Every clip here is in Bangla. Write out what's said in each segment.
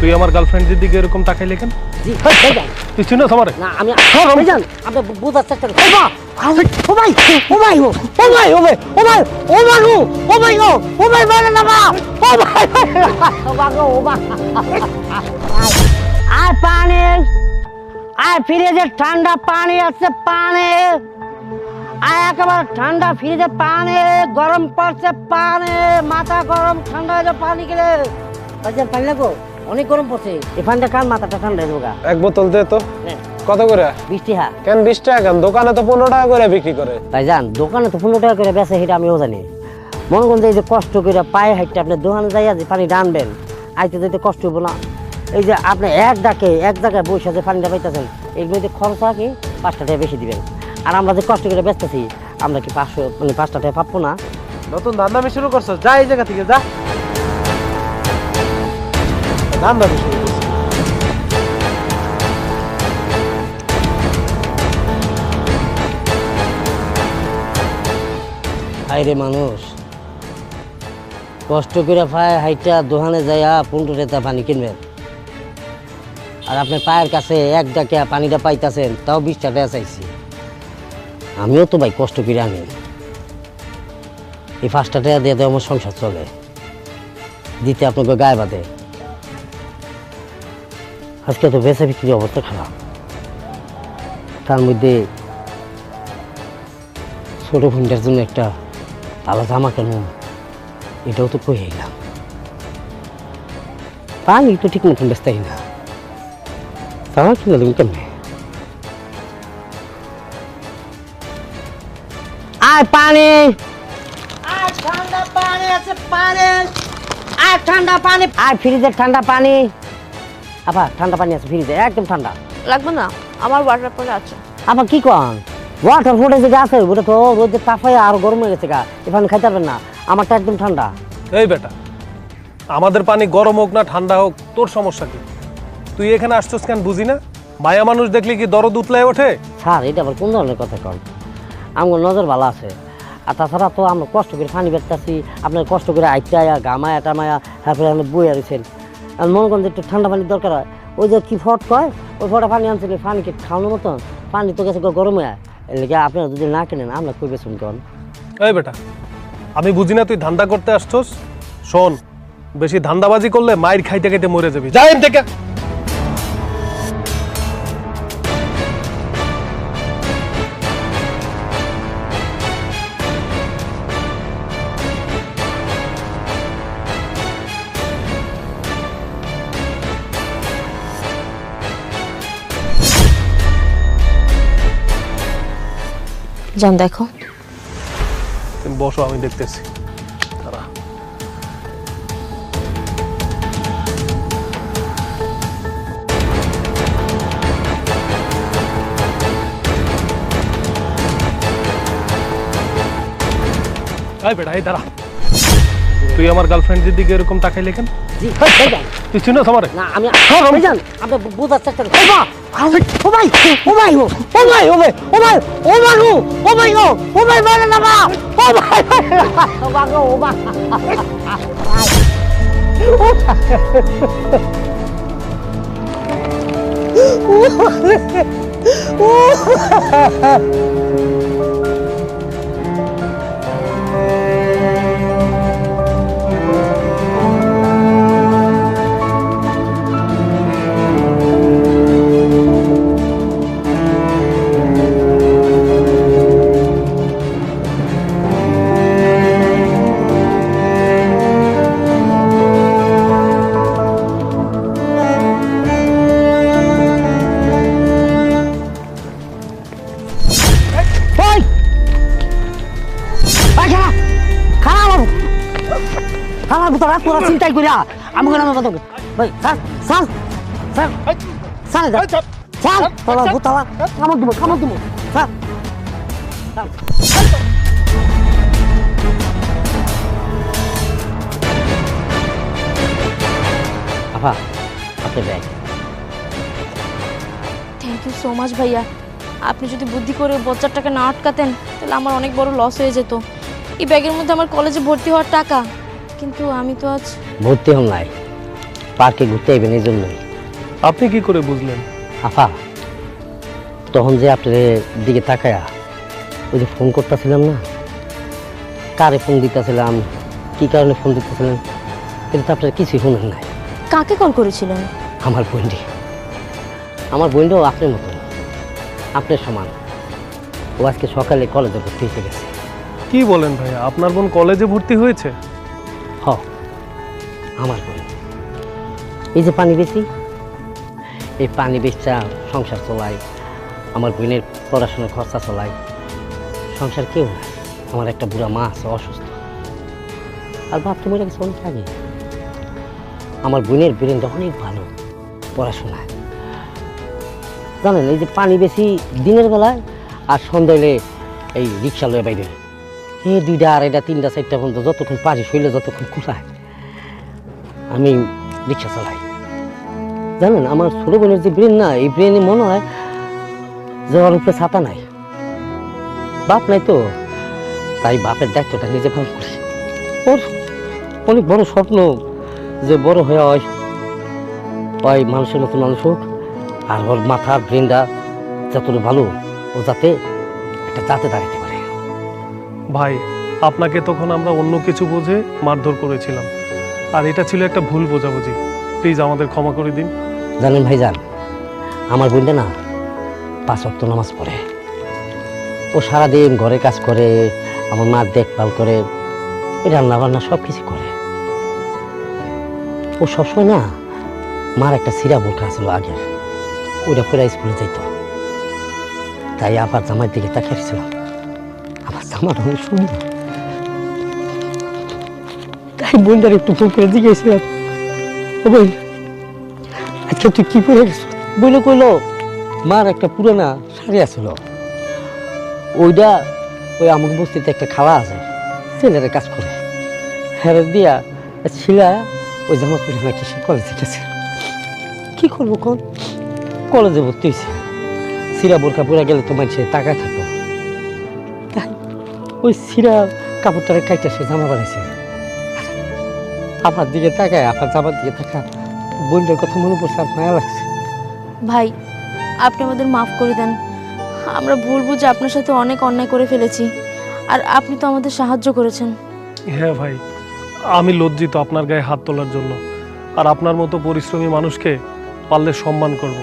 তুই আমার গার্লফ্রেন্ডের দিকে এরকম তাকাইলে কেন তুই চিনস আমারে না আমি ভাইজান আপনি বুঝার চেষ্টা করুন ও ভাই ও ভাই ও ভাই ও ভাই ও ভাই ও ভাই ও ও ভাই ও ও ভাই মানে না মা ও ভাই ও ভাই ও ভাই আর পানি আর ফ্রিজে ঠান্ডা পানি আছে পানি আর একেবারে ঠান্ডা ফ্রিজে পানি গরম পড়ছে পানি মাথা গরম ঠান্ডা হয়ে পানি গেলে পানি লাগো অনেক গরম পড়ছে। এই পানিটা কান মাথাটা ঠান্ডা হয়ে যাবে এক বোতল দে তো। কত করে? বৃষ্টি হ্যাঁ কেন বিশ টাকা কেন? দোকানে তো পনেরো টাকা করে বিক্রি করে। ভাইজান দোকানে তো পনেরো টাকা করে বেচে সেটা আমিও জানি। মনে করেন যে এই যে কষ্ট করে পায়ে হাইটে আপনি দোকানে যাইয়া যে পানি ডানবেন আইতে যাইতে কষ্ট হব না। এই যে আপনি এক ডাকে এক জায়গায় বসে যে পানিটা পাইতেছেন এগুলোতে খরচা কি পাঁচটা টাকা বেশি দিবেন। আর আমরা যে কষ্ট করে বেচতেছি আমরা কি পাঁচশো মানে পাঁচটা টাকা পাবো না? নতুন ধান্দামি শুরু করছ যা এই জায়গা থেকে যা। ধান্দামি শুরু হাইরে মানুষ। কষ্ট করে পায়ে হাইটা দোকানে যাইয়া পনেরো টাকা পানি কিনবেন। আর আপনি পায়ের কাছে এক ডাকে পানিটা পাইতাছেন, তাও বিশ টাকা চাইছি। আমিও তো ভাই কষ্ট করে আনি। এই পাঁচটা টাকা দিয়ে তো আমার সংসার চলে। দিতে আপনাকে গায়ে বাঁধে। আজকে তো বেচা বিক্রির অবস্থা খারাপ। তার মধ্যে ছোট বোনটার জন্য একটা ভালো জামা কেন এটাও তো কই এলাম পানি তো ঠিক মতন ব্যস্তাই না জামা কিনে দেবেন কেমনে? আর পানি! ঠান্ডা পানি আছে পানি। আর ঠান্ডা পানি। আর ফ্রিজের ঠান্ডা পানি। আপা ঠান্ডা পানি আছে ফ্রিজে একদম ঠান্ডা। লাগবে না আমার ওয়াটার পরে আছে। আবার কি কন? ওয়াটার ফুটে যে আছে ওটা তো রোদে তাপায় আর গরম হয়ে গেছে গা এখানে খাইতে পারবেন না আমারটা একদম ঠান্ডা। এই বেটা আমাদের পানি গরম হোক না ঠান্ডা হোক তোর সমস্যা কি? তুই এখানে আসছস কেন বুঝি না? মায়া মানুষ দেখলি কি দরদ উতলায় ওঠে? স্যার এটা আবার কোন ধরনের কথা কন? আমার নজর ভালো আছে। আর তাছাড়া তো আমরা কষ্ট করে পানি বেরতাছি আপনার কষ্ট করে আইটায়া গামায়া টামায়া তারপরে আপনি বইয়া রয়েছেন আর মনে করেন একটু ঠান্ডা পানির দরকার হয়। ওই যে কি ফট কয়? ওই ফটা পানি আনছে পানি কি খাওয়ানোর মতন? পানি তো গেছে গরম। হয়ে এর লেগে আপনারা যদি না কেনেন, আমরা কই বেসুন কন? এই বেটা, আমি বুঝি না তুই ধান্দা করতে আসছস? শোন, বেশি ধান্দাবাজি করলে মায়ের খাইতে খাইতে মরে যাবি। যাই থেকে। যান দেখো তুমি বসো আমি দেখতেছি দাঁড়া। এই বেটা এই দাঁড়া তুই আমার গার্লফ্রেন্ডের দিকে এরকম জি ভাইজান তুই চিনস আমারে? না আমি ভাইজান আপনি বুঝার চেষ্টা করুন। ও ও ভাই ও ভাই ও ও ভাই ও ভাই ও ভাই ও ভাই ও ও ভাই ও ও ভাই মানে না মা ও ভাই ও ভাই ও ভাই ওই তোরা চিন্তাই করিয়া আমাকে নামে কথা বল। ভাই sir sir sir sir sir sir তোরা ভূতালা কামড় দেবো কামড় দেবো। স্যার স্যার আপা আপনি bag thank you so much ভাইয়া। আপনি যদি বুদ্ধি করে বচ্চারটাকে না আটকাতেন তাহলে আমার অনেক বড় লস হয়ে যেত। এই ব্যাগের মধ্যে আমার কলেজে ভর্তি হওয়ার টাকা। কিন্তু আমি তো আজ ভর্তি হন নাই। পার্কে ঘুরতে আইবেন এই জন্যই। আপনি কি করে বুঝলেন? আফা তখন যে আপনার দিকে তাকায়া ওই যে ফোন করতেছিলাম না কারে ফোন দিতেছিলাম কি কারণে ফোন দিতেছিলেন এটা তো আপনার কিছুই শুনেন নাই। কাকে কল করেছিলেন? আমার বোনটি আমার বোনটাও আপনার মতন আপনার সমান। ও আজকে সকালে কলেজে ভর্তি হতে গেছে। কি বলেন ভাইয়া আপনার বোন কলেজে ভর্তি হয়েছে? হ আমার বোন এই যে পানি বেশি, এই পানি বেচা সংসার চলাই আমার বোনের পড়াশোনার খরচা চলাই সংসার কেউ নাই। আমার একটা বুড়া মা আছে, অসুস্থ। আর বাপ তো মরে গেছে অনেক আগে। আমার বোনের ব্রেনটা অনেক ভালো পড়াশোনায়। জানেন, এই যে পানি বেশি দিনের বেলায় আর সন্ধ্যায় এই রিক্সা লয়ে বাইরে। এ দুইটা, আড়াইটা, তিনটা, চারটা পর্যন্ত যতক্ষণ পারি শরীরে যতক্ষণ কুলায়, আমি রিক্সা চালাই। জানেন, আমার ছোট বোনের যে ব্রেন না, এই ব্রেনে মনে হয় যে ওর উপরে ছাতা নাই। বাপ নাই তো, তাই বাপের দায়িত্বটা নিজে পালন করি। ওর অনেক বড় স্বপ্ন যে বড় হয়ে হয় ওই মানুষের মতো মানুষ হোক, আর ওর মাথার ব্রেনটা যতটা ভালো, ও যাতে একটা দাঁড়াতে পারে। ভাই, আপনাকে তখন আমরা অন্য কিছু বুঝে মারধর করেছিলাম। আর এটা ছিল একটা ভুল বোঝাবুঝি। প্লিজ আমাদের ক্ষমা করে দিন। জানেন ভাই যান আমার বোনটা না পাঁচ অক্ট নামাজ পড়ে। ও সারাদিন ঘরে কাজ করে, আমার মার দেখভাল করে রান্না বান্না সব কিছু করে। ও সবসময় না, মার একটা সিরা বোরখা ছিল আগে ওইটা পরে স্কুলে যেত তাই আবার জামার দিকে তাকিয়েছিলাম আমার জামার অনেক সুন্দর তাই বোনটার একটু ফোন করে জিজ্ঞেসছিলাম ও বোন আজকে তুই কি গেছ বইলে কইলো মার একটা পুরানা শাড়ি আছিল। ওইটা ওই আমুক বস্তিতে একটা খালা আছে ছেলেরা কাজ করে। হ্যাঁ দিয়া ছিলা ওই জামা পরে নাকি সে কলেজে গেছে। কি করব কোন? কলেজে ভর্তি হয়েছে সিরা বোরকা পরে গেলে তো মানুষের টাকা থাকব। তাই ওই সিরা কাপড়টারে কাইটা সে জামা বানাইছে। আমার দিকে তাকায় আপনার জামার দিকে তাকা বোনটার কথা মনে পড়ছে মায়া লাগছে। ভাই আপনি আমাদের মাফ করে দেন। আমরা ভুল বুঝে আপনার সাথে অনেক অন্যায় করে ফেলেছি। আর আপনি তো আমাদের সাহায্য করেছেন। হ্যাঁ ভাই আমি লজ্জিত আপনার গায়ে হাত তোলার জন্য। আর আপনার মতো পরিশ্রমী মানুষকে পারলে সম্মান করব।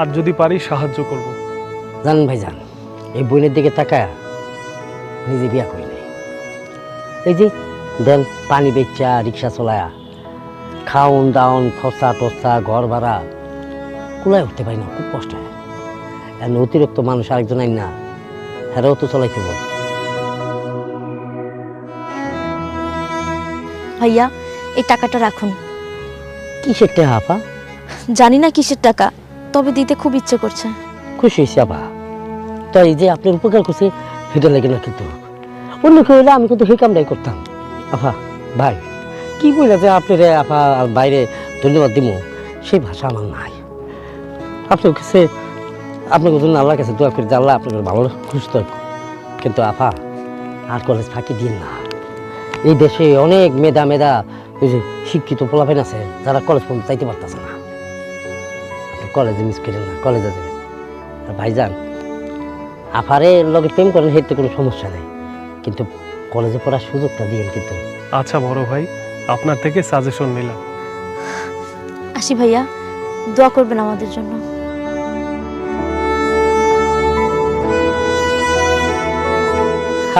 আর যদি পারি সাহায্য করব। জানেন ভাই জান এই বোনের দিকে তাকায় নিজে বিয়া করি নাই এই যে দেন পানি বেচা রিক্সা চলায়া খাওন দাওন খরচা টরচা ঘর ভাড়া কুলায় উঠতে পারি না খুব কষ্ট হয়। এখন অতিরিক্ত মানুষ আরেকজন আইন না হ্যারাও তো চলাইতে বল ভাইয়া এই টাকাটা রাখুন। কিসের টাকা আপা? জানি না কিসের টাকা তবে দিতে খুব ইচ্ছে করছে। খুশি হয়েছি আপা। তো এই যে আপনার উপকার করছে সেটা লাগে না কিন্তু। অন্য কেউ হলে আমি কিন্তু সেই কামটাই করতাম। আফা, ভাই, কি বলে যে আপনার আপা আর বাইরে ধন্যবাদ দিব সেই ভাষা আমার নাই। আপনার কাছে আপনার জন্য আল্লাহর কাছে দোয়া করি যে আল্লাহ আপনাকে ভালো সুস্থ কিন্তু আপা আর কলেজ ফাঁকি দিন না। এই দেশে অনেক মেধা মেধা, ওই যে শিক্ষিত পোলাপেন আছে, যারা কলেজ পর্যন্ত চাইতে পারতেছে না। আপনি কলেজে মিস করেন না, কলেজে যাবেন। আর ভাইজান আফারে লগে প্রেম করেন হেঁটে কোনো সমস্যা নেই। কিন্তু কলেজে পড়ার সুযোগটা দিয়েন কিন্তু। আচ্ছা বড় ভাই আপনার থেকে সাজেশন নিলাম। আসি ভাইয়া দোয়া করবেন আমাদের জন্য।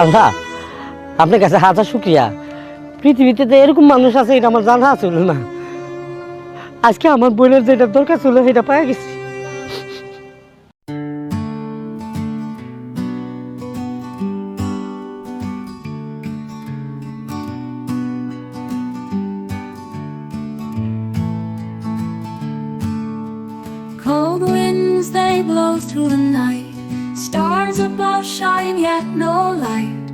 আল্লাহ আপনার কাছে হাজার শুক্রিয়া। পৃথিবীতে তো এরকম মানুষ আছে এটা আমার জানা ছিল না। আজকে আমার বোনের যেটা দরকার ছিল সেটা পাই গেছি। Winds they blow through the night. Stars above shine yet no light.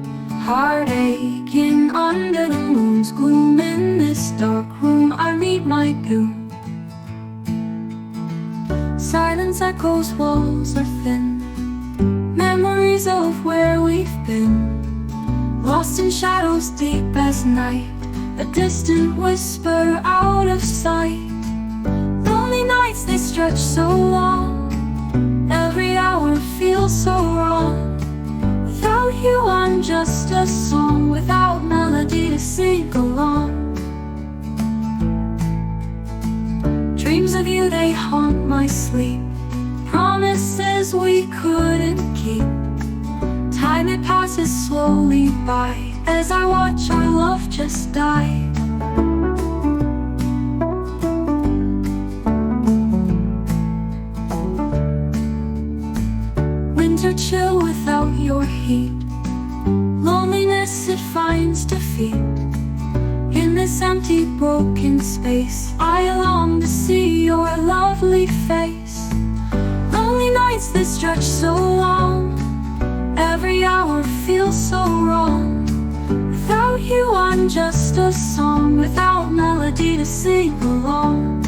Heart aching under the moon's gloom. In this dark room, I meet my doom. Silence echoes, walls are thin. Memories of where we've been. Lost in shadows deep as night. A distant whisper out of sight. Lonely nights they stretch so long. Feels so wrong. Without you, I'm just a song without melody to sing along. Dreams of you, they haunt my sleep. Promises we couldn't keep. Time it passes slowly by as I watch our love just die. Broken space, I long to see your lovely face. Lonely nights that stretch so long. Every hour feels so wrong. Without you, I'm just a song without melody to sing along.